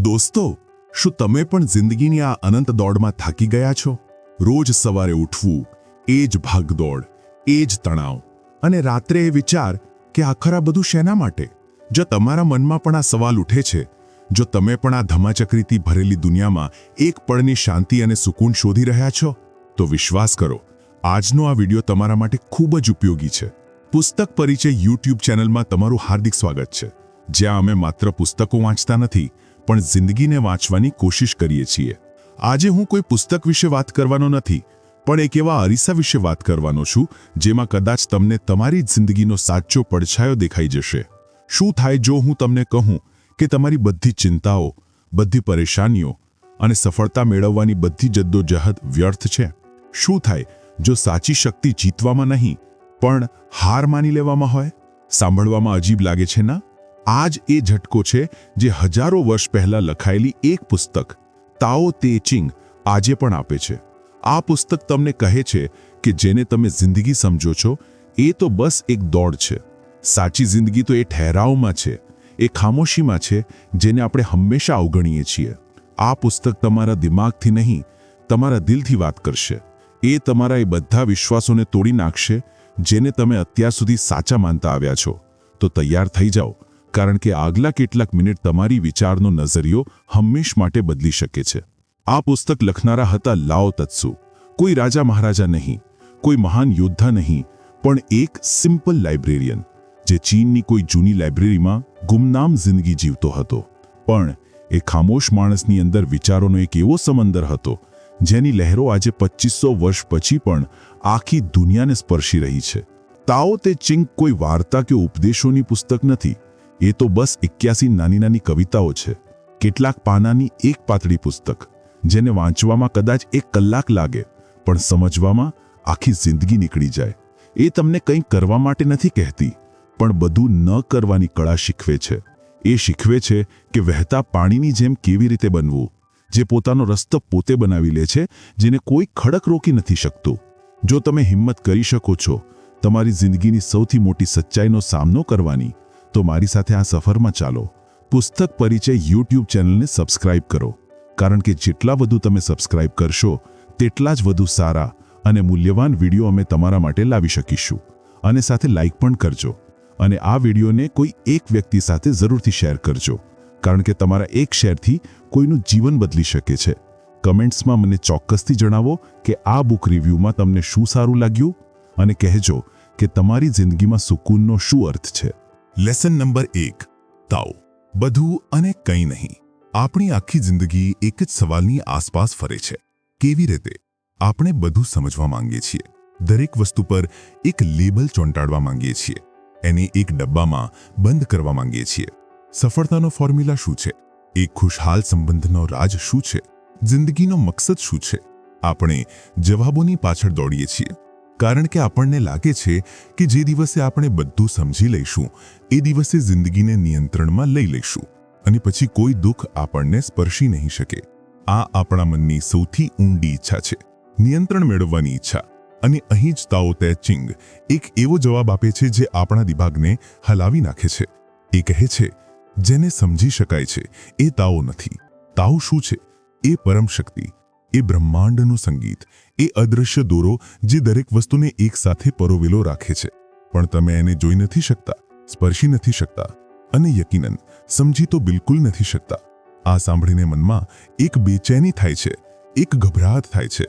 દોસ્તો, શું તમે પણ જિંદગીની આ અનંત દોડમાં થાકી ગયા છો? રોજ સવારે ઉઠવું, એ જ ભાગદોડ, એ જ તણાવ, અને રાત્રે એ વિચાર કે આખર આ બધું શેના માટે? જો તમારા મનમાં પણ આ સવાલ ઉઠે છે, જો તમે પણ આ ધમાચક્રીથી ભરેલી દુનિયામાં એક પળની શાંતિ અને સુકૂન શોધી રહ્યા છો, તો વિશ્વાસ કરો, આજનો આ વિડિયો તમારા માટે ખૂબ જ ઉપયોગી છે. પુસ્તક પરિચય યુટ્યુબ ચેનલમાં તમારું હાર્દિક સ્વાગત છે. જ્યાં અમે માત્ર પુસ્તકો વાંચતા નથી પણ જિંદગીને વાંચવાની કોશિશ કરીએ છીએ. આજે હું કોઈ પુસ્તક વિશે વાત કરવાનો નથી, પણ એક એવા અરીસા વિશે વાત કરવાનો છું, જેમાં કદાચ તમને તમારી જિંદગીનો સાચો પડછાયો દેખાઈ જશે. શું થાય જો હું તમને કહું કે તમારી બધી ચિંતાઓ, બધી પરેશાનીઓ અને સફળતા મેળવવાની બધી જદ્દોજહદ વ્યર્થ છે? શું થાય જો સાચી શક્તિ જીતવામાં નહીં, પણ હાર માની લેવામાં હોય? સાંભળવામાં અજીબ લાગે છે ના? આ જ એ ઝટકો છે જે હજારો વર્ષ પહેલા લખાયેલી એક પુસ્તક, તાઓ તે ચિંગ, આજે પણ આપે છે. આ પુસ્તક તમને કહે છે કે જેને તમે જિંદગી સમજો છો, એ તો બસ એક દોડ છે. સાચી જિંદગી તો એ ઠહેરાવમાં છે, એ ખામોશીમાં છે, જેને આપણે હંમેશા અવગણીએ છીએ. આ પુસ્તક તમારા દિમાગથી નહીં, તમારા દિલથી વાત કરશે. એ તમારા એ બધા વિશ્વાસોને તોડી નાખશે, જેને તમે અત્યાર સુધી સાચા માનતા આવ્યા છો. તો તૈયાર થઈ જાઓ. કારણ કે આગલા કેટલાક મિનિટ તમારી વિચારનો નજરિયો હંમેશ માટે બદલી શકે છે. આ પુસ્તક લખનારા હતા લાઓ તત્સુ. કોઈ રાજા મહારાજા નહીં, કોઈ મહાન યોદ્ધા નહીં, પણ એક સિમ્પલ લાઇબ્રેરિયન, જે ચીનની કોઈ જૂની લાઇબ્રેરીમાં ગુમનામ જિંદગી જીવતો હતો. પણ એ ખામોશ માણસની અંદર વિચારોનો એક એવો સમંદર હતો, જેની લહેરો આજે પચીસો વર્ષ પછી પણ આખી દુનિયાને સ્પર્શી રહી છે. તાઓ તે ચિંગ કોઈ વાર્તા કે ઉપદેશોની પુસ્તક નથી એ તો બસ એક્યાસી નાની નાની કવિતાઓ છે. કેટલાક પાનાની એક પાતળી પુસ્તક, જેને વાંચવામાં કદાચ એક કલાક લાગે, પણ સમજવામાં આખી જિંદગી નીકળી જાય. એ તમને કંઈ કરવા માટે નથી કહેતી, પણ બધું ન કરવાની કળા શીખવે છે. એ શીખવે છે કે વહેતા પાણીની જેમ કેવી રીતે બનવું, જે પોતાનો રસ્તો પોતે બનાવી લે છે, જેને કોઈ ખડક રોકી નથી શકતું. જો તમે હિંમત કરી શકો છો, તમારી જિંદગીની સૌથી મોટી સચ્ચાઈનો સામનો કરવાની તો મારી સાથે આ સફરમાં ચાલો. પુસ્તક પરિચય યુટ્યુબ ચેનલને સબસ્ક્રાઇબ કરો. કારણ કે જેટલા વધુ તમે સબસ્ક્રાઇબ કરશો, તેટલા જ વધુ સારા અને મૂલ્યવાન વીડિયો અમે તમારા માટે લાવી શકીશું. અને સાથે લાઇક પણ કરજો. અને આ વિડીયોને કોઈ એક વ્યક્તિ સાથે જરૂરથી શેર કરજો. કારણ કે તમારા એક શેરથી કોઈનું જીવન બદલી શકે છે. કમેન્ટ્સમાં મને ચોક્કસથી જણાવો કે આ બુક રિવ્યૂમાં તમને શું સારું લાગ્યું? અને કહેજો કે તમારી જિંદગીમાં સુકૂનનો શું અર્થ છે? લેસન નંબર એક તાવ. બધું અને કંઈ નહીં. આપણી આખી જિંદગી એક જ સવાલની આસપાસ ફરે છે. કેવી રીતે? આપણે બધું સમજવા માંગીએ છીએ. દરેક વસ્તુ પર એક લેબલ ચોંટાડવા માંગીએ છીએ. એને એક ડબ્બામાં બંધ કરવા માંગીએ છીએ. સફળતાનો ફોર્મ્યુલા શું છે? એક ખુશહાલ સંબંધનો રાજ શું છે? જિંદગીનો મકસદ શું છે? આપણે જવાબોની પાછળ દોડીએ છીએ. કારણ કે આપણને લાગે છે કે જે દિવસે આપણે બધું સમજી લઈશું, એ દિવસે જિંદગીને નિયંત્રણમાં લઈ લઈશું અને પછી કોઈ દુઃખ આપણને સ્પર્શી નહીં શકે. આ આપણા મનની સૌથી ઊંડી ઈચ્છા છે. નિયંત્રણ મેળવવાની ઈચ્છા. અને અહીં જ તાઓ તે ચિંગ એક એવો જવાબ આપે છે જે આપણા દિમાગને હલાવી નાખે છે. એ કહે છે, જેને સમજી શકાય છે, એ તાઓ નથી. તાઓ શું છે? એ પરમ શક્તિ. એ બ્રહ્માંડનું સંગીત. એ અદૃશ્ય દોરો જે દરેક વસ્તુને એકસાથે પરોવેલો રાખે છે. પણ તમે એને જોઈ નથી શકતા, સ્પર્શી નથી શકતા અને યકીનન સમજી તો બિલકુલ નથી શકતા. આ સાંભળીને મનમાં એક બેચેની થાય છે, એક ગભરાટ થાય છે.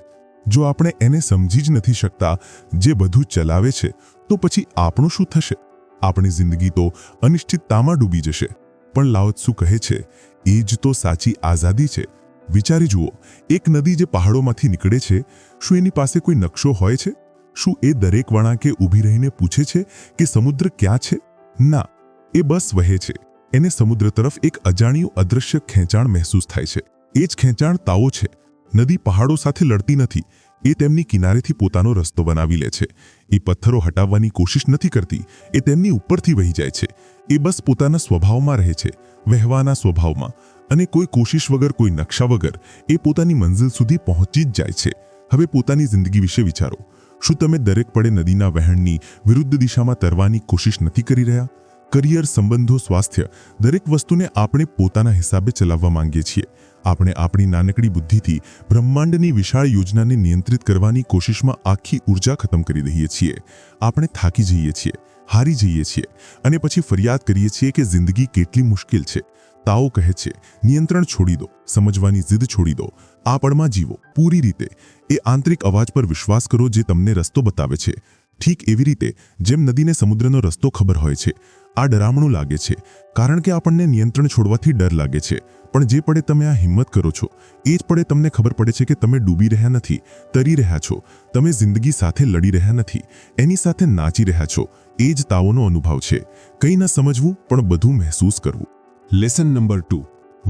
જો આપણે એને સમજી જ નથી શકતા જે બધું ચલાવે છે, તો પછી આપણું શું થશે? આપણી જિંદગી તો અનિશ્ચિતતામાં ડૂબી જશે. પણ લાઓત્સુ કહે છે એ જ તો સાચી આઝાદી છે. વિચારી જુઓ, એક નદી જે પહાડોમાંથી નીકળે છે, શું એની પાસે કોઈ નકશો હોય છે? શું એ દરેક વણાકે ઊભી રહીને પૂછે છે કે સમુદ્ર ક્યાં છે? ના, એ બસ વહે છે. એને સમુદ્ર તરફ એક અજાણ્યું અદૃશ્ય ખેંચાણ મહેસૂસ થાય છે. એ જ ખેંચાણ તાવો છે. નદી પહાડો સાથે લડતી નથી. એ તેમની કિનારેથી પોતાનો રસ્તો બનાવી લે છે. એ પથ્થરો હટાવવાની કોશિશ નથી કરતી. એ તેમની ઉપરથી વહી જાય છે. એ બસ પોતાના સ્વભાવમાં રહે છે. વહેવાના સ્વભાવમાં. અને કોઈ કોશિશ વગર, કોઈ નકશા વગર એ પોતાની મંઝિલ સુધી પહોંચી જ જાય છે. હવે પોતાની જિંદગી વિશે વિચારો. શું તમે દરેક પડે નદીના વહેણની વિરુદ્ધ દિશામાં તરવાની કોશિશ નથી કરી રહ્યા? કરિયર, સંબંધો, સ્વાસ્થ્ય દરેક વસ્તુને આપણે પોતાના હિસાબે ચલાવવા માંગીએ છીએ. આપણે આપણી નાનકડી બુદ્ધિથી બ્રહ્માંડની વિશાળ યોજનાને નિયંત્રિત કરવાની કોશિશમાં આખી ઊર્જા ખતમ કરી દઈએ છીએ. આપણે થાકી જઈએ છીએ, હારી જઈએ છીએ અને પછી ફરિયાદ કરીએ છીએ કે જિંદગી કેટલી મુશ્કેલ છે. તાઓ કહે છે, નિયંત્રણ છોડી દો, સમજવાની જીદ છોડી દો આ પળમાં જીવો. પૂરી રીતે, એ આંતરિક અવાજ પર વિશ્વાસ કરો જે તમને રસ્તો બતાવે છે. ઠીક એવી રીતે, જેમ નદીને સમુદ્રનો રસ્તો ખબર હોય છે, આ ડરામણું લાગે છે, કારણ કે આપણને નિયંત્રણ છોડવાથી ડર લાગે છે. પણ જે પડે તમે આ હિંમત કરો છો, એ જ પડે તમને ખબર પડે છે કે તમે ડૂબી રહ્યા નથી, તરી રહ્યા છો, તમે જિંદગી સાથે લડી રહ્યા નથી, એની સાથે નાચી રહ્યા છો, એ જ તાવોનો અનુભવ છે. કંઈ ન સમજવું, પણ બધું મહેસૂસ કરવું. લેસન નંબર ટુ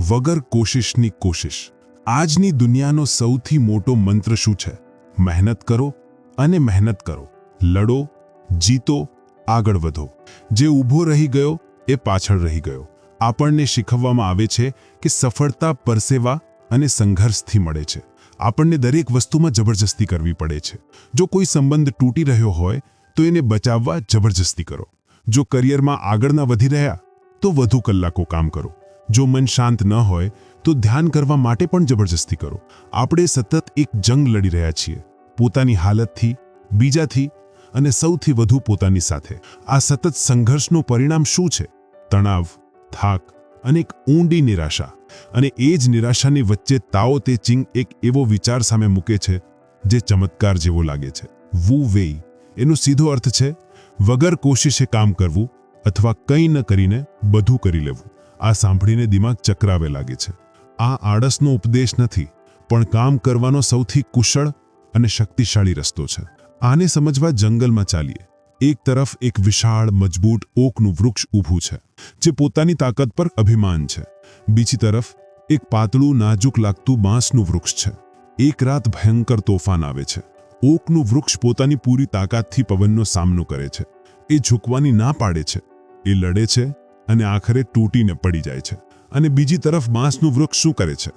વગર કોશિશની કોશિશ. આજની દુનિયાનો સૌથી મોટો મંત્ર શું છે? મહેનત કરો અને મહેનત કરો. લડો, જીતો, આગળ વધો. જે ઊભો રહી ગયો, એ પાછળ રહી ગયો. આપણને શીખવવામાં આવે છે કે સફળતા પરસેવા અને સંઘર્ષથી મળે છે. આપણને દરેક વસ્તુમાં જબરજસ્તી કરવી પડે છે. જો કોઈ સંબંધ તૂટી રહ્યો હોય, તો એને બચાવવા જબરજસ્તી કરો. જો કરિયરમાં આગળ ના વધી રહ્યા તો વધુ કલાકો કામ કરો. જો મન શાંત ન હોય, તો ધ્યાન કરવા માટે પણ જબરજસ્તી કરો. આપણે સતત એક જંગ લડી રહ્યા છીએ. પોતાની હાલતથી, બીજાથી અને સૌથી વધુ પોતાની સાથે. આ સતત સંઘર્ષનું પરિણામ શું છે? તણાવ, થાક અને એક ઊંડી નિરાશા. અને એ જ નિરાશાની વચ્ચે તાઓ તે ચિંગ એક એવો વિચાર સામે મૂકે છે, જે ચમત્કાર જેવો લાગે છે. વુ વેઈ. એનો સીધો અર્થ છે, વગર કોશિશે કામ કરવું અથવા કંઈ ન કરીને બધું કરી લેવું. આ સાંભળીને દિમાગ ચક્રાવે લાગે છે. આ આળસનો ઉપદેશ નથી, પણ કામ કરવાનો સૌથી કુશળ અને શક્તિશાળી રસ્તો છે. આને સમજવા જંગલમાં ચાલીએ. એક તરફ એક વિશાળ, મજબૂત ઓકનું વૃક્ષ ઊભું છે, જે પોતાની તાકાત પર અભિમાન છે. બીજી તરફ, એક પાતળું, નાજુક લાગતું બાંસનું વૃક્ષ છે. એક રાત ભયંકર તોફાન આવે છે. ઓકનું વૃક્ષ પોતાની પૂરી તાકાતથી પવનનો સામનો કરે છે. એ ઝૂકવાની ના પાડે છે. એ લડે છે અને આખરે તૂટીને પડી જાય છે. અને બીજી તરફ બાંસનું વૃક્ષ શું કરે છે?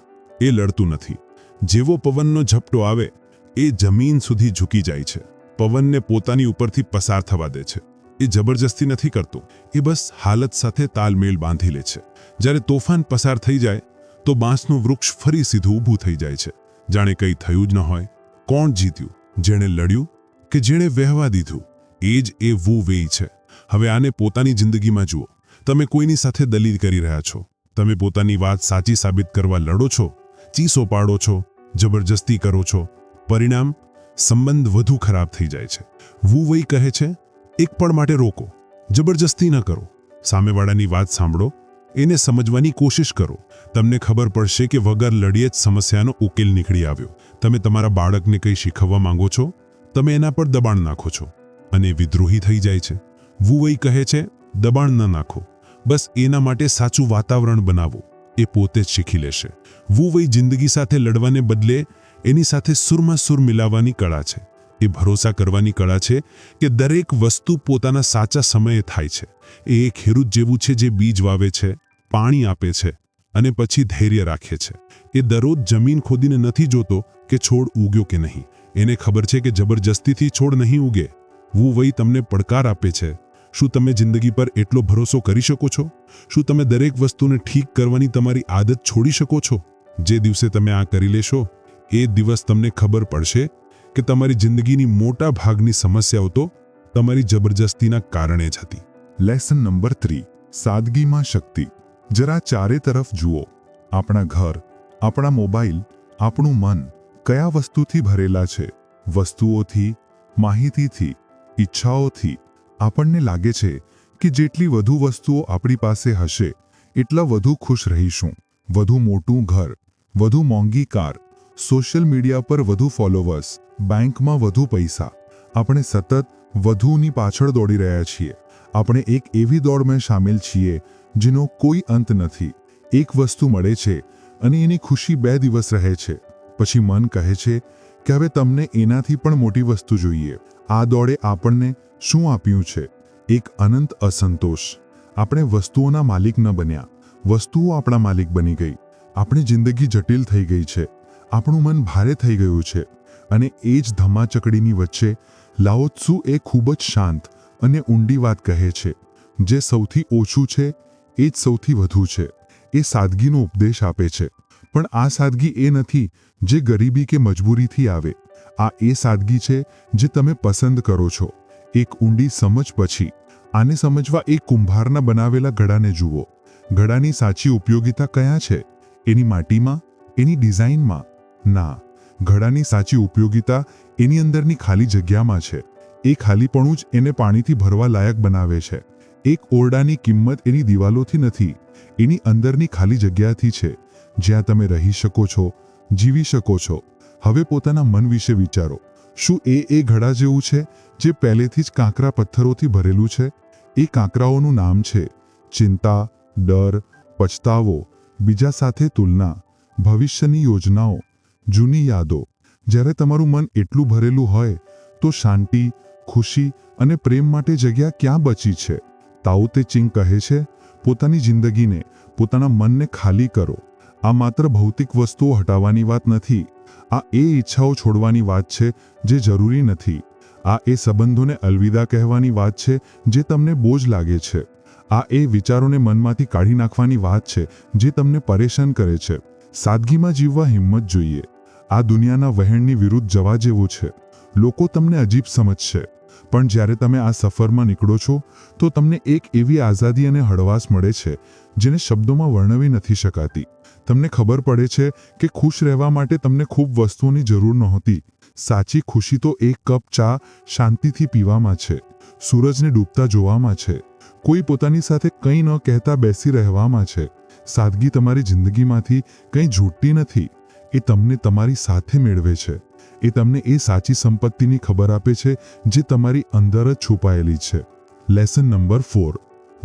એ લડતું નથી. જેવો પવનનો ઝપટો આવે, એ જમીન સુધી ઝૂકી જાય છે. પવનને પોતાની ઉપરથી પસાર થવા દે છે. એ જબરજસ્તી નથી કરતો. એ બસ હાલત સાથે તાલમેલ બાંધી લે છે. જ્યારે તોફાન પસાર થઈ જાય, તો બાંસનું વૃક્ષ ફરી સીધું ઊભું થઈ જાય છે. જાણે કંઈ થયું જ ન હોય. કોણ જીત્યું? જેણે લડ્યું કે જેણે વહેવા દીધું? એ જ એ વુ વેઈ છે. હવે આને પોતાની જિંદગીમાં જુઓ. તમે કોઈની સાથે દલીલ કરી રહ્યા છો? તમે પોતાની વાત સાચી સાબિત કરવા લડો છો? ચીસો પાડો છો? જબરજસ્તી કરો છો? પરિણામ? સંબંધ વધુ ખરાબ થઈ જાય છે. વુ વઈ કહે છે, એક પણ માટે રોકો. જબરજસ્તી ન કરો. સામેવાળાની વાત સાંભળો. એને સમજવાની કોશિશ કરો. તમને ખબર પડશે કે વગર લડીએ જ સમસ્યાનો ઉકેલ નીકળી આવ્યો. તમે તમારા બાળકને કંઈ શીખવવા માંગો છો? તમે એના પર દબાણ નાખો છો. અને વિદ્રોહી થઈ જાય છે. વુવઈ કહે છે, દબાણ ન નાખો. બસ એના માટે સાચું વાતાવરણ બનાવો. એ પોતે જ શીખી લેશે. વુવઈ જિંદગી સાથે લડવાને બદલે એની સાથે સુરમાં સુર મિલાવવાની કળા છે. એ ભરોસા કરવાની કળા છે કે દરેક વસ્તુ પોતાના સાચા સમયે થાય છે. એ એક ખેડૂત જેવું છે જે બીજ વાવે છે, પાણી આપે છે અને પછી ધૈર્ય રાખે છે. એ દરરોજ જમીન ખોદીને નથી જોતો કે છોડ ઉગ્યો કે નહીં. એને ખબર છે કે જબરજસ્તીથી છોડ નહીં ઉગે. વુ વહી તમને પડકાર આપે છે શું તમે જિંદગી પર એટલો ભરોસો કરી શકો છો? શું તમે દરેક વસ્તુને ઠીક કરવાની તમારી આદત છોડી શકો છો? જે દિવસે તમે આ કરી લેશો, એ દિવસ તમને ખબર પડશે કે તમારી જિંદગીની મોટા ભાગની સમસ્યાઓ તો તમારી જબરજસ્તીના કારણે જ હતી. લેસન નંબર થ્રી સાદગીમાં શક્તિ. જરા ચારે તરફ જુઓ. આપણા ઘર, આપણા મોબાઈલ, આપણું મન કયા વસ્તુથી ભરેલા છે? વસ્તુઓથી, માહિતીથી, ઈચ્છાઓથી આપણને લાગે છે કે જેટલી વધુ વસ્તુઓ આપણી પાસે હશે, એટલા વધુ ખુશ રહીશું. વધુ મોટું ઘર, વધુ મોંઘી કાર, સોશિયલ મીડિયા પર વધુ ફોલોવર્સ, બેંકમાં વધુ પૈસા. આપણે સતત વધુની પાછળ દોડી રહ્યા છીએ. આપણે એક એવી દોડમાં સામેલ છીએ, જેનો કોઈ અંત નથી. એક વસ્તુ મળે છે અને એની ખુશી બે દિવસ રહે છે. પછી મન કહે છે કે હવે તમને એનાથી પણ મોટી વસ્તુ જોઈએ. આ દોડે આપણને શું આપ્યું છે? એક અનંત અસંતોષ. આપણે વસ્તુઓના માલિક ન બન્યા. વસ્તુઓ આપણા માલિક બની ગઈ. આપણી જિંદગી જટિલ થઈ ગઈ છે. આપણું મન ભારે થઈ ગયું છે. અને એ જ ધમાચકડીની વચ્ચે લાઓત્સુ એ ખૂબ જ શાંત અને ઊંડી વાત કહે છે. જે સૌથી ઓછું છે, એ જ સૌથી વધુ છે. એ સાદગીનો ઉપદેશ આપે છે. પણ આ સાદગી એ નથી જે ગરીબી કે મજબૂરીથી આવે. આ એ સાદગી છે જે તમે પસંદ કરો છો. એક ઊંડી સમજ પછી. આને સમજવા એ કુંભારના બનાવેલા ઘડાને જુઓ. ઘડાની સાચી ઉપયોગિતા કયા છે? એની માટીમાં? એની ડિઝાઇનમાં? ના. ઘડાની સાચી ઉપયોગિતા એની અંદરની ખાલી જગ્યામાં છે. એ ખાલીપણું જ એને પાણીથી ભરવા લાયક બનાવે છે. એક ઓરડાની કિંમત એની દિવાલોથી નથી. એની અંદરની ખાલી જગ્યાથી છે. જ્યાં તમે રહી શકો છો, જીવી શકો છો. હવે પોતાના મન વિશે વિચારો. શું એ એ ઘડા જેવું છે, જે પહેલેથી જ કાંકરા પથ્થરોથી ભરેલું છે? એ કાંકરાઓનું નામ છે ચિંતા, ડર, પછતાવો, બીજા સાથે તુલના, ભવિષ્યની યોજનાઓ, જૂની યાદો. જ્યારે તમારું મન એટલું ભરેલું હોય, તો શાંતિ, ખુશી અને પ્રેમ માટે જગ્યા ક્યાં બચી છે? તાઉ તે ચિંગ કહે છે, પોતાની જિંદગીને, પોતાના મનને ખાલી કરો. આ માત્ર ભૌતિક વસ્તુઓ હટાવવાની વાત નથી. આ એ ઈચ્છાઓ છોડવાની વાત છે જે જરૂરી નથી. આ એ સંબંધોને અલવિદા કહેવાની વાત છે જે તમને બોજ લાગે છે. આ એ વિચારોને મનમાંથી કાઢી નાખવાની વાત છે જે તમને પરેશાન કરે છે. સાદગીમાં જીવવા હિંમત જોઈએ. આ દુનિયાના વહેણની વિરુદ્ધ જવા જેવું છે. લોકો તમને અજીબ સમજશે. પણ જ્યારે તમે આ સફરમાં નીકળો છો, તો તમને એક એવી આઝાદી અને હળવાશ મળે છે, જેને શબ્દોમાં વર્ણવી નથી શકાતી. તમને ખબર પડે છે કે ખુશ રહેવા માટે તમને ખૂબ વસ્તુઓની જરૂર નહોતી. સાચી ખુશી તો એક કપ ચા શાંતિથી પીવામાં છે, સૂરજને ડૂબતા જોવામાં છે, કોઈ પોતાની સાથે કંઈ ન કહેતા બેસી રહેવામાં છે. સાદગી તમારી જિંદગીમાંથી કંઈ જૂટતી નથી, એ તમને તમારી સાથે મેળવે છે. એ તમને એ સાચી સંપત્તિની ખબર આપે છે જે તમારી અંદર જ છુપાયેલી છે. લેસન નંબર ફોર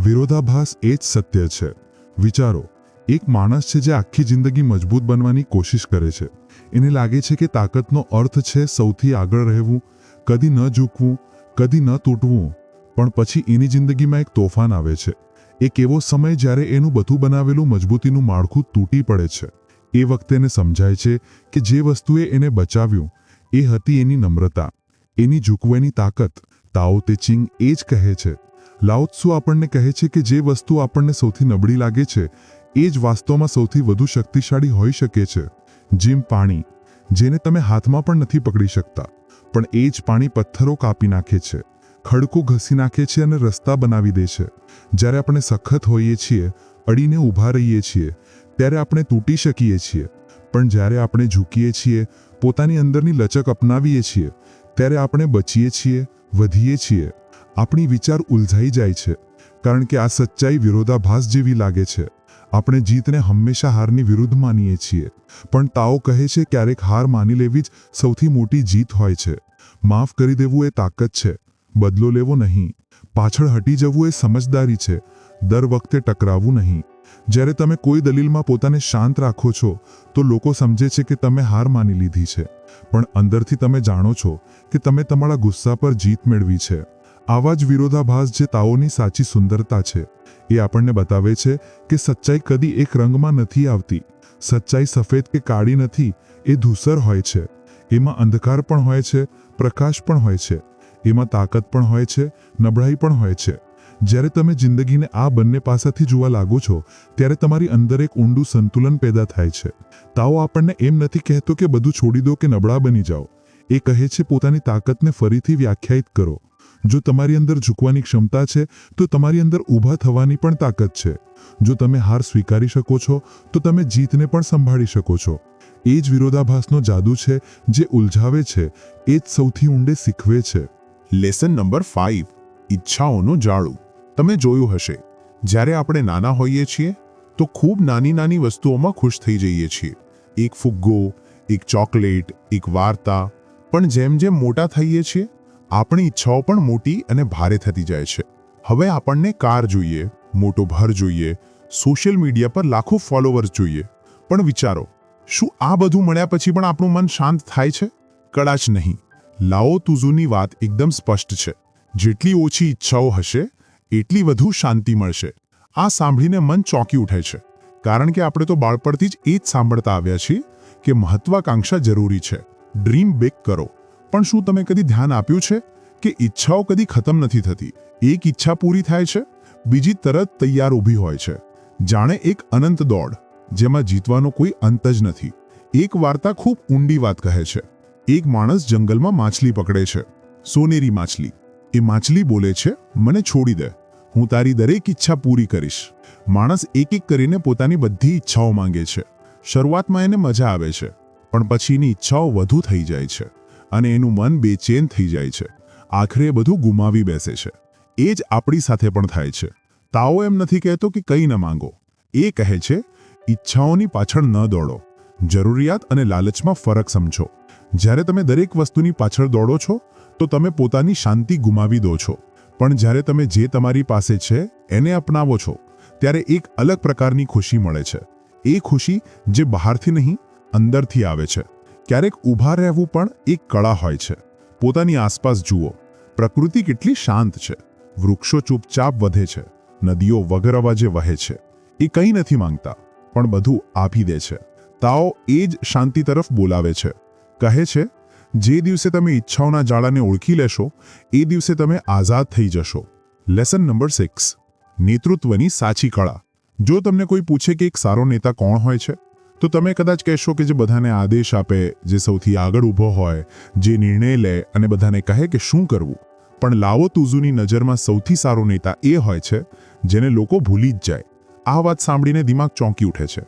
વિરોધાભાસ એ જ સત્ય છે. વિચારો, એક માણસ છે જે આખી જિંદગી મજબૂત બનવાની કોશિશ કરે છે. એને લાગે છે કે તાકાતનો અર્થ છે સૌથી આગળ રહેવું, કદી ન ઝૂકવું, કદી ન તૂટવું, પણ પછી એની જિંદગીમાં એક તોફાન આવે છે. એક એવો સમય જ્યારે એનું બધું બનાવેલું મજબૂતીનું માળખું તૂટી પડે છે. એ વખતે એને સમજાય છે કે જે વસ્તુએ એને બચાવ્યું, એ હતી એની નમ્રતા. એની ઝૂકવાની તાકાત, તાઓ તે ચિંગ એ જ કહે છે. લાઉત્સુ આપણને કહે છે કે જે વસ્તુ આપણને સૌથી નબળી લાગે છે, એ જ વાસ્તવમાં સૌથી વધુ શક્તિશાળી હોઈ શકે છે. જેમ પાણી, જેને તમે હાથમાં પણ નથી પકડી શકતા, પણ એ જ પાણી પથ્થરો કાપી નાખે છે, ખડકો ઘસી નાખે છે અને રસ્તા બનાવી દે છે. જ્યારે આપણે સખત હોઈએ છીએ, અડીને ઊભા રહીએ છીએ ત્યારે આપણે તૂટી શકીએ છીએ. પણ જ્યારે આપણે ઝૂકીએ છીએ, પોતાની અંદરની લચક અપનાવીએ છીએ, ત્યારે આપણે બચીએ છીએ, વધીએ છીએ. આપણી વિચાર ઉલઝાઈ જાય છે, કારણ કે આ સચ્ચાઈ વિરોધાભાસ જેવી લાગે છે. આપણે જીતને હંમેશા હારની વિરુદ્ધ માનીએ છીએ, પણ તાઓ કહે છે ક્યારેક હાર માની લેવી જ સૌથી મોટી જીત હોય છે. માફ કરી દેવું એ તાકાત છે, બદલો લેવો નહીં. પાછળ હટી જવું એ સમજદારી છે, દર વખતે ટકરાવવું નહીં. જ્યારે તમે કોઈ દલીલમાં પોતાને શાંત રાખો છો, તો લોકો સમજે છે કે તમે હાર માની લીધી છે. પણ અંદરથી તમે જાણો છો કે તમે તમારા ગુસ્સા પર જીત મેળવી છે. આવા જ વિરોધાભાસ જે તાઓની સાચી સુંદરતા છે, એ આપણને બતાવે છે કે સચ્ચાઈ કદી એક રંગમાં નથી આવતી. સચ્ચાઈ સફેદ કે કાળી નથી, એ ધૂસર હોય છે. એમાં અંધકાર પણ હોય છે, પ્રકાશ પણ હોય છે. એમાં તાકાત પણ હોય છે, નબળાઈ પણ હોય છે. જ્યારે તમે જિંદગીને આ બંને પાસાથી જોવા લાગો છો, ત્યારે તમારી અંદર એક ઊંડું સંતુલન પેદા થાય છે. તાઓ આપણને એમ નથી કહેતો કે બધું છોડી દો કે નબળા બની જાઓ. એ કહે છે, પોતાની તાકાતને ફરીથી વ્યાખ્યાયિત કરો. જો તમારી અંદર ઝૂકવાની ક્ષમતા છે, તો તમારી અંદર ઊભા થવાની પણ તાકાત છે. જો તમે હાર સ્વીકારી શકો છો, તો તમે જીતને પણ સંભાળી શકો છો. એ જ વિરોધાભાસનો જાદુ છે, જે ઉલઝાવે છે, એ જ સૌથી ઊંડે શીખવે છે. લેસન નંબર ફાઇવ ઈચ્છાઓનું જાળું. તમે જોયું હશે. જ્યારે આપણે નાના હોઈએ છીએ, તો ખૂબ નાની નાની વસ્તુઓમાં ખુશ થઈ જઈએ છીએ. એક ફુગ્ગો, એક ચોકલેટ, એક વાર્તા. પણ જેમ જેમ મોટા થઈએ છીએ, આપણી ઈચ્છાઓ પણ મોટી અને ભારે થતી જાય છે. હવે આપણને કાર જોઈએ, મોટો ભર જોઈએ, સોશિયલ મીડિયા પર લાખો ફોલોવર્સ જોઈએ. પણ વિચારો, શું આ બધું મળ્યા પછી પણ આપણું મન શાંત થાય છે? કદાચ નહીં. લાઓ તુઝુની વાત એકદમ સ્પષ્ટ છે. જેટલી ઓછી ઈચ્છાઓ હશે એટલી વધુ શાંતિ મળશે. આ સાંભળીને મન ચોંકી ઉઠે છે. કારણ કે આપણે તો બાળપણથી જ એ જ સાંભળતા આવ્યા છીએ કે મહત્વાકાંક્ષા જરૂરી છે. ડ્રીમ બેક કરો. પણ શું તમે કદી ધ્યાન આપ્યું છે કે ઈચ્છાઓ કદી ખતમ નથી થતી? એક ઈચ્છા પૂરી થાય છે, બીજી તરત તૈયાર ઊભી હોય છે. જાણે એક અનંત દોડ, જેમાં જીતવાનો કોઈ અંત જ નથી. એક વાર્તા ખૂબ ઊંડી વાત કહે છે. એક માણસ જંગલમાં માછલી પકડે છે. સોનેરી માછલી. એ માછલી બોલે છે, મને છોડી દે. હું તારી દરેક ઈચ્છા પૂરી કરીશ. માણસ એક એક કરીને પોતાની બધી ઈચ્છાઓ માંગે છે. શરૂઆતમાં એને મજા આવે છે, પણ પછીની ઈચ્છાઓ વધુ થઈ જાય છે અને એનું મન બેચેન થઈ જાય છે. આખરે બધું ગુમાવી બેસે છે. એ જ આપણી સાથે પણ થાય છે. તાઓ એમ નથી કહેતો કે કંઈ ન માંગો. એ કહે છે, ઈચ્છાઓની પાછળ ન દોડો. જરૂરિયાત અને લાલચમાં ફરક સમજો. જ્યારે તમે દરેક વસ્તુની પાછળ દોડો છો તો તમે પોતાની શાંતિ ગુમાવી દો છો. પણ જ્યારે તમે જે તમારી પાસે છે, એને અપનાવો છો, ત્યારે એક અલગ પ્રકારની ખુશી મળે છે. એ ખુશી જે બહારથી નહીં, અંદરથી આવે છે. ક્યારેક ઊભા રહેવું પણ એક કળા હોય છે. પોતાની આસપાસ જુઓ. પ્રકૃતિ કેટલી શાંત છે. વૃક્ષો ચૂપચાપ વધે છે. નદીઓ વગર અવાજે વહે છે. એ કંઈ નથી માંગતા, પણ બધું આપી દે છે. તાઓ એ જ શાંતિ તરફ બોલાવે છે. કહે છે જે દિવસે તમે ઈચ્છાઓના જાળાને ઓળખી લેશો, એ દિવસે તમે આઝાદ થઈ જશો. લેસન નંબર સિક્સ નેતૃત્વની સાચી કળા. જો તમને કોઈ પૂછે કે એક સારો નેતા કોણ હોય છે, તો તમે કદાચ કહેશો કે જે બધાને આદેશ આપે, જે સૌથી આગળ ઊભો હોય, જે નિર્ણય લે અને બધાને કહે કે શું કરવું. પણ લાવો તુઝુની નજરમાં સૌથી સારો નેતા એ હોય છે, જેને લોકો ભૂલી જ જાય. આ વાત સાંભળીને દિમાગ ચોંકી ઉઠે છે.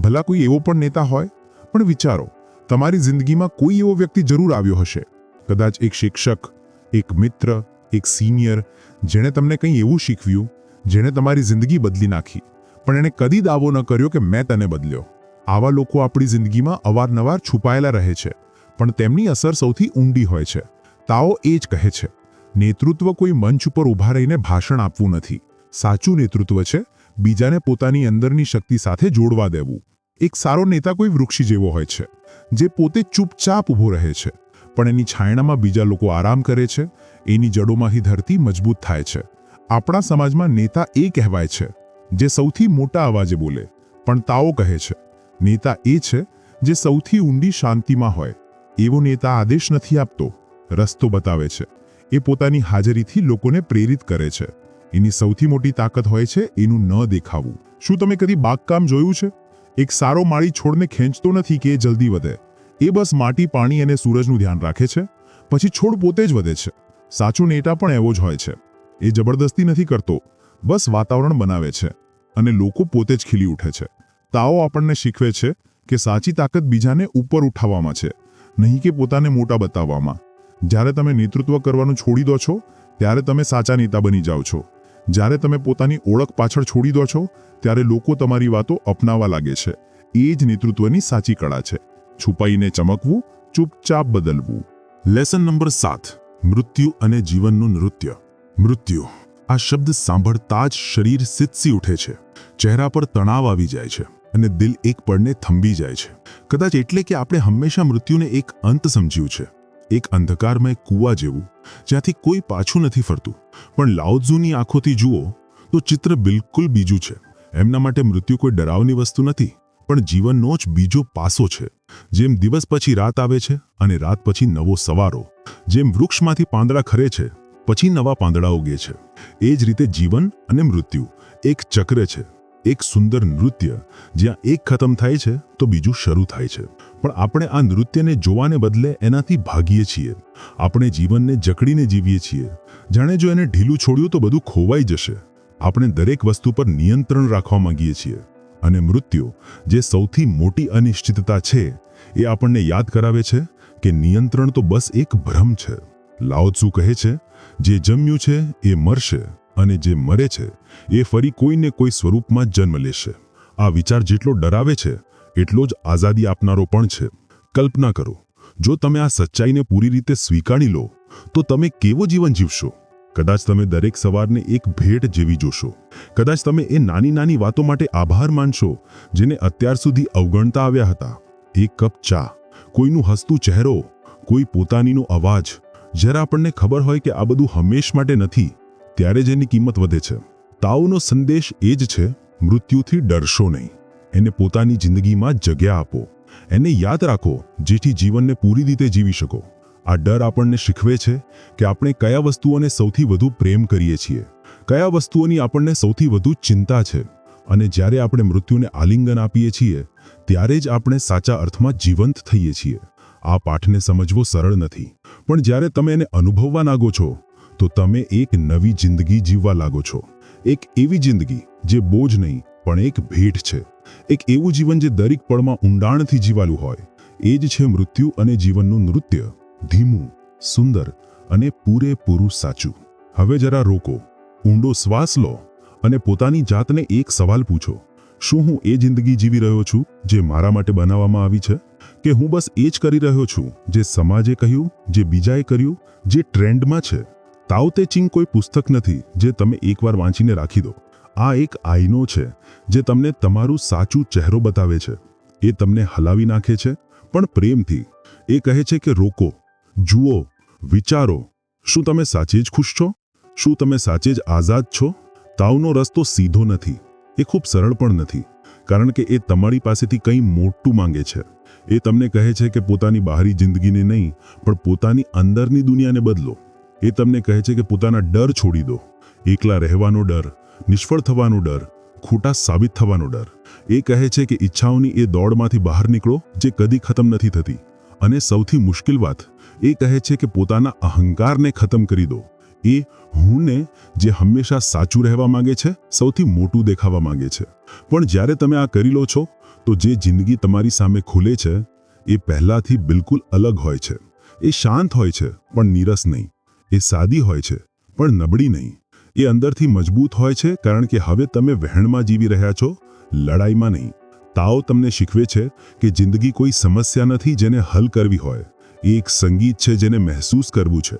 ભલા કોઈ એવો પણ નેતા હોય? પણ વિચારો તમારી જિંદગીમાં કોઈ એવો વ્યક્તિ જરૂર આવ્યો હશે? કદાચ એક શિક્ષક, એક મિત્ર, એક સિનિયર, જેણે તમને કંઈ એવું શીખવ્યું, જેણે તમારી જિંદગી બદલી નાખી, પણ એણે કદી દાવો ન કર્યો કે મેં તને બદલ્યો. આવા લોકો આપણી જિંદગીમાં અવારનવાર છુપાયેલા રહે છે, પણ તેમની અસર સૌથી ઊંડી હોય છે. તાઓ એ જ કહે છે, નેતૃત્વ કોઈ મંચ ઉપર ઊભા રહીને ભાષણ આપવું નથી. સાચું નેતૃત્વ છે બીજાને પોતાની અંદરની શક્તિ સાથે જોડવા દેવું. એક સારો નેતા કોઈ વૃક્ષી જેવો હોય છે, જે પોતે ચૂપચાપ ઊભો રહે છે, પણ એની છાયણામાં બીજા લોકો આરામ કરે છે, એની જડોમાંથી ધરતી મજબૂત થાય છે. આપણા સમાજમાં નેતા એ કહેવાય છે, જે સૌથી મોટા અવાજે બોલે, પણ તાઓ કહે છે, નેતા એ છે, જે સૌથી ઊંડી શાંતિમાં હોય, એવો નેતા આદેશ નથી આપતો, રસ્તો બતાવે છે, એ પોતાની હાજરીથી લોકોને પ્રેરિત કરે છે, એની સૌથી મોટી તાકાત હોય છે એનું ન દેખાવું. શું તમે કદી બાગકામ જોયું છે? એક સારો માળી છોડને ખેંચતો નથી કે એ જલ્દી વધે. એ બસ માટી, પાણી અને સૂરજનું ધ્યાન રાખે છે, પછી છોડ પોતે જ વધે છે. સાચો નેતા પણ એવો જ હોય છે. એ જબરદસ્તી નથી કરતો, બસ વાતાવરણ બનાવે છે અને લોકો પોતે જ ખીલી ઉઠે છે. તાઓ આપણને શીખવે છે કે સાચી તાકાત બીજાને ઉપર ઉઠાવવામાં છે, નહીં કે પોતાને મોટા બતાવવામાં. જ્યારે તમે નેતૃત્વ કરવાનું છોડી દો છો, ત્યારે તમે સાચા નેતા બની જાઓ છો. જ્યારે તમે પોતાની ઓળખ પાછળ છોડી દો છો, ત્યારે લોકો તમારી વાતો અપનાવવા લાગે છે. એ જ નેતૃત્વની સાચી કળા છે. છુપાઈને ચમકવું, ચૂપચાપ બદલવું. લેસન નંબર સાત. મૃત્યુ અને જીવનનું નૃત્ય. મૃત્યુ. આ શબ્દ સાંભળતા જ શરીર સિત્સી ઉઠે છે. ચહેરા પર તણાવ આવી જાય છે અને દિલ એક પળને થંભી જાય છે. કદાચ એટલે કે આપણે હંમેશા મૃત્યુને એક અંત સમજ્યું છે. એક અંધકારમય કૂવા જેવું, જ્યાંથી કોઈ પાછું નથી ફરતું. પણ લાઉઝુની આંખોથી જુઓ, તો ચિત્ર બિલકુલ બીજું છે. એમના માટે મૃત્યુ કોઈ ડરાવની વસ્તુ નથી, પણ જીવનનો જ બીજો પાસો છે. જેમ દિવસ પછી રાત આવે છે અને રાત પછી નવો સવારો. જેમ વૃક્ષમાંથી પાંદડા ખરે છે, પછી નવા પાંદડા ઉગે છે. એ જ રીતે જીવન અને મૃત્યુ એક ચક્ર છે. એક સુંદર નૃત્ય, જ્યાં એક ખતમ થાય છે તો બીજું શરૂ થાય છે. પણ આપણે આ નૃત્યને જોવાને બદલે એનાથી ભાગીએ છીએ. આપણે જીવનને જકડીને જીવીએ છીએ. જાણે જો એને ઢીલું છોડ્યું તો બધું ખોવાઈ જશે. આપણે દરેક વસ્તુ પર નિયંત્રણ રાખવા માંગીએ છીએ. અને મૃત્યુ, જે સૌથી મોટી અનિશ્ચિતતા છે, એ આપણને યાદ કરાવે છે કે નિયંત્રણ તો બસ એક ભ્રમ છે. લાઓત્સુ કહે છે, જે જમ્યું છે એ મરશે. અને જે મરે છે, એ ફરી કોઈને કોઈ સ્વરૂપમાં જન્મ લેશે. આ વિચાર જેટલો ડરાવે છે, એટલો જ આઝાદી આપનારો પણ છે. કલ્પના કરો, જો તમે આ સચ્ચાઈને પૂરી રીતે સ્વીકારી લો, તો તમે કેવો જીવન જીવશો? કદાચ તમે દરેક સવારને એક ભેટ જેવી જોશો. કદાચ તમે એ નાની નાની વાતો માટે આભાર માનશો, જેને અત્યાર સુધી અવગણતા આવ્યા હતા. એક કપ ચા, કોઈનું હસતું ચહેરો, કોઈ પોતાનીનો અવાજ. જ્યારે આપણને ખબર હોય કે આ બધું હંમેશ માટે નથી ત્યારે જ એની કિંમત વધે છે. તાઓનો સંદેશ એ જ છે, મૃત્યુથી ડરશો નહીં. એને પોતાની જિંદગીમાં જગ્યા આપો. એને યાદ રાખો, જેથી જીવનને પૂરી રીતે જીવી શકો. આ ડર આપણને શીખવે છે કે આપણે કયા વસ્તુઓને સૌથી વધુ પ્રેમ કરીએ છીએ. કયા વસ્તુઓની આપણને સૌથી વધુ ચિંતા છે. અને જ્યારે આપણે મૃત્યુને આલિંગન આપીએ છીએ, ત્યારે જ આપણે સાચા અર્થમાં જીવંત થઈએ છીએ. આ પાઠને સમજવો સરળ નથી. પણ જ્યારે તમે એને અનુભવવા નાગો છો તો તમે એક નવી જિંદગી જીવવા લાગો છો. એક એવી જિંદગી જે બોજ નહીં, પણ એક ભેટ છે. એક એવું જીવન જે દરેક પળમાં ઊંડાણથી જીવાલું હોય. એ જ છે મૃત્યુ અને જીવનનું નૃત્ય. ધીમું, સુંદર અને પૂરેપૂરું સાચું. હવે જરા રોકો. ઊંડો શ્વાસ લો અને પોતાની જાતને એક સવાલ પૂછો. શું હું એ જિંદગી જીવી રહ્યો છું જે મારા માટે બનાવવામાં આવી છે? કે હું બસ એ જ કરી રહ્યો છું જે સમાજે કહ્યું, જે બીજાએ કર્યું, જે ટ્રેન્ડમાં છે? તાવ તે ચિંગ કોઈ પુસ્તક નથી, જે તમે એકવાર વાંચીને રાખી દો. આ એક આઈનો છે, જે તમને તમારું સાચું ચહેરો બતાવે છે. એ તમને હલાવી નાખે છે, પણ પ્રેમથી. એ કહે છે કે રોકો, જુઓ, વિચારો. શું તમે સાચે જ ખુશ છો? શું તમે સાચે જ આઝાદ છો? તાવનો રસ્તો સીધો નથી, એ ખૂબ સરળ પણ નથી, કારણ કે એ તમારી પાસેથી કંઈ મોટું માંગે છે. એ તમને કહે છે કે પોતાની બહારી જિંદગીને નહીં, પણ પોતાની અંદરની દુનિયાને બદલો. એ તમને કહે છે કે પોતાના ડર છોડી દો. એકલા રહેવાનો ડર, નિષ્ફળ થવાનો ડર, ખોટા સાબિત થવાનો ડર. એ કહે છે કે ઈચ્છાઓની એ દોડમાંથી બહાર નીકળો જે કદી ખતમ નથી થતી. અને સૌથી મુશ્કેલ વાત, એ કહે છે કે પોતાના અહંકારને ખતમ કરી દો. એ હુંને જે હંમેશા સાચું રહેવા માંગે છે, સૌથી મોટું દેખાવા માંગે છે. પણ જ્યારે તમે આ કરી લો છો, તો જે જિંદગી તમારી સામે ખુલે છે, એ પહેલાંથી બિલકુલ અલગ હોય છે. એ શાંત હોય છે, પણ નીરસ નહીં. એ સાદી હોય છે, પણ નબળી નહીં. એ અંદરથી મજબૂત હોય છે, કારણ કે હવે તમે વહેણમાં જીવી રહ્યા છો, લડાઈમાં નહીં. તાવ તમને શીખવે છે કે જિંદગી કોઈ સમસ્યા નથી જેને હલ કરવી હોય. એક સંગીત છે જેને મહેસૂસ કરવું છે.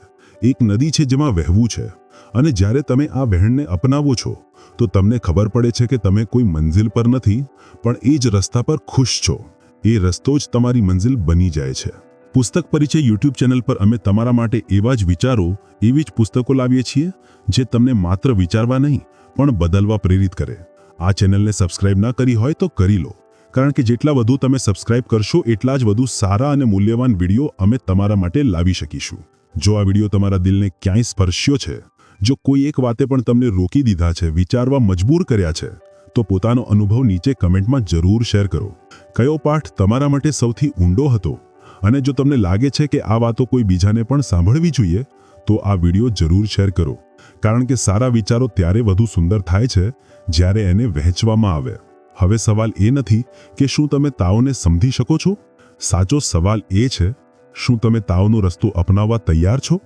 એક નદી છે જેમાં વહેવું છે. અને જ્યારે તમે આ વહેણને અપનાવો છો, તો તમને ખબર પડે છે કે તમે કોઈ મંઝિલ પર નથી, પણ એ જ રસ્તા પર ખુશ છો. એ રસ્તો જ તમારી મંઝિલ બની જાય છે. પુસ્તક પરિચય યુટ્યુબ ચેનલ પર અમે તમારા માટે એવા જ વિચારો, એવી જ પુસ્તકો લાવીએ છીએ, જે તમને માત્ર વિચારવા નહીં, પણ બદલવા પ્રેરિત કરે. આ ચેનલને સબસ્ક્રાઇબ ના કરી હોય તો કરી લો. કારણ કે જેટલા વધુ તમે સબસ્ક્રાઇબ કરશો, એટલા જ વધુ સારા અને મૂલ્યવાન વીડિયો અમે તમારા માટે લાવી શકીશું. જો આ વીડિયો તમારા દિલને ક્યાંય સ્પર્શ્યો છે, જો કોઈ એક વાતે પણ તમને રોકી દીધા છે, વિચારવા મજબૂર કર્યા છે, તો પોતાનો અનુભવ નીચે કમેન્ટમાં જરૂર શેર કરો. કયો પાઠ તમારા માટે સૌથી ઊંડો હતો? અને જો તમને લાગે છે કે આ વાતો કોઈ બીજાને પણ સાંભળવી જોઈએ, તો આ વીડિયો જરૂર શેર કરો. કારણ કે સારા વિચારો ત્યારે વધુ સુંદર થાય છે જ્યારે એને વહેંચવામાં આવે. હવે સવાલ એ નથી કે શું તમે તાવને સમજી શકો છો? સાચો સવાલ એ છે, શું તમે તાવનો રસ્તો અપનાવવા તૈયાર છો?